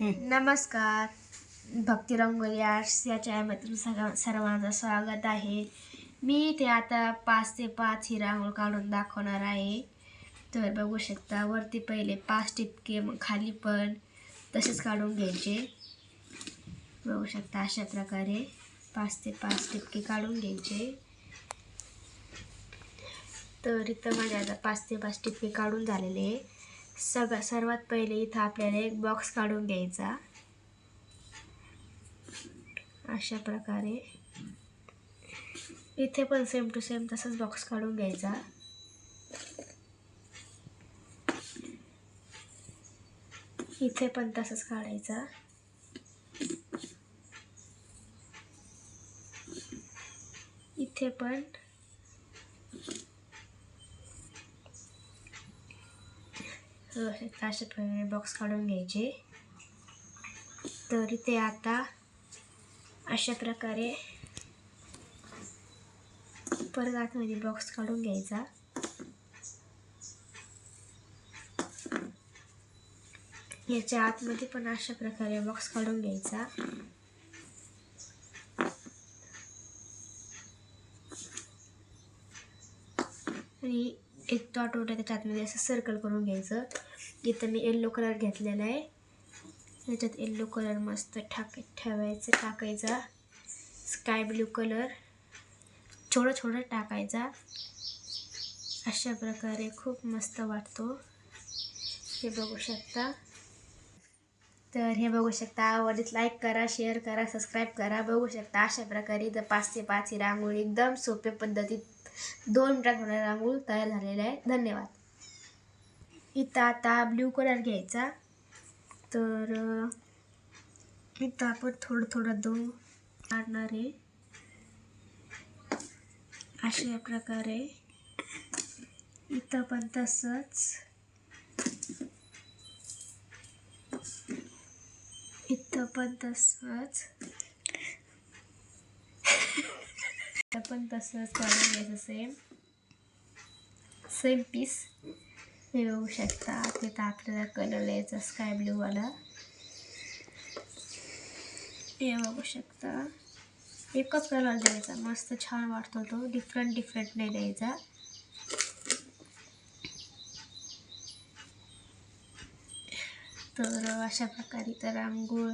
नमस्कार. भक्ती रंगोली आर्ट्स या चॅनलमधून सगळ्या सर्वांचं स्वागत आहे. मी इथे आता पाच ते पाच ही रांगोळ काढून दाखवणार आहे. तर बघू शकता वरती पहिले पाच टिपके मग खाली पण तसेच काढून घ्यायचे. बघू शकता अशा प्रकारे पाच ते पाच टिपके काढून घ्यायचे. तर इथं माझे आता पाच ते पाच टिपके काढून झालेले आहे. सगळं सर्वात पहिले इथं आपल्याला एक बॉक्स काढून घ्यायचा. अशा प्रकारे. इथे पण सेम टू सेम तसंच बॉक्स काढून घ्यायचा. इथे पण तसंच काढायचा. इथे पण अशा प्रकारे बॉक्स काढून घ्यायचे. तर ते आता अशा प्रकारे परत आतमध्ये बॉक्स काढून घ्यायचा. याच्या आतमध्ये पण अशा प्रकारे बॉक्स काढून घ्यायचा. आणि एक डॉट उठा त्याच्या आतमध्ये असं सर्कल करून घ्यायचं. इथं मी येल्लो कलर घेतलेला आहे. त्याच्यात येल्लो कलर मस्त ठाक ठेवायचं टाकायचा. स्काय ब्ल्यू कलर छोडं छोडं टाकायचा. अशा प्रकारे खूप मस्त वाटतो. हे बघू शकता. तर हे बघू शकता. आवडीत लाईक करा शेअर करा सबस्क्राईब करा. बघू शकता अशा प्रकारे इथं पाच ते पाच ही रांगोळी एकदम सोप्या पद्धतीत दोन मिनटात होणारी तयार झालेली आहे धन्यवाद. इथं आता ब्ल्यू कलर घ्यायचा. तर इथं आपण थोडं थोडं दोन काढणार आहे. अशा प्रकारे. इथं पण तसंच. इथं पण तसंच. इथं पण तसंच काढून घ्यायचं सेम सेम पीस हे बघू शकता तिथं आपल्याला कलर यायचा स्काय ब्लूवाला हे बघू शकता. एकच कलर द्यायचा मस्त छान वाटतो तो डिफरंट डिफरंट नाही द्यायचा तर अशा प्रकारे तर रांगोळ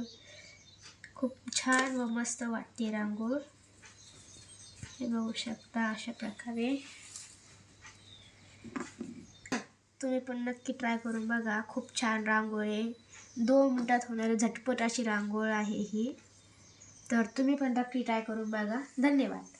खूप छान व मस्त वाटते रांगोळ. हे बघू शकता अशा प्रकारे. तुम्ही पण नक्की ट्राय करून बघा. खूप छान रांगोळी आहे. दोन मिनटात होणारी झटपट अशी रांगोळ आहे ही. तर तुम्ही पण नक्की ट्राय करून बघा. धन्यवाद.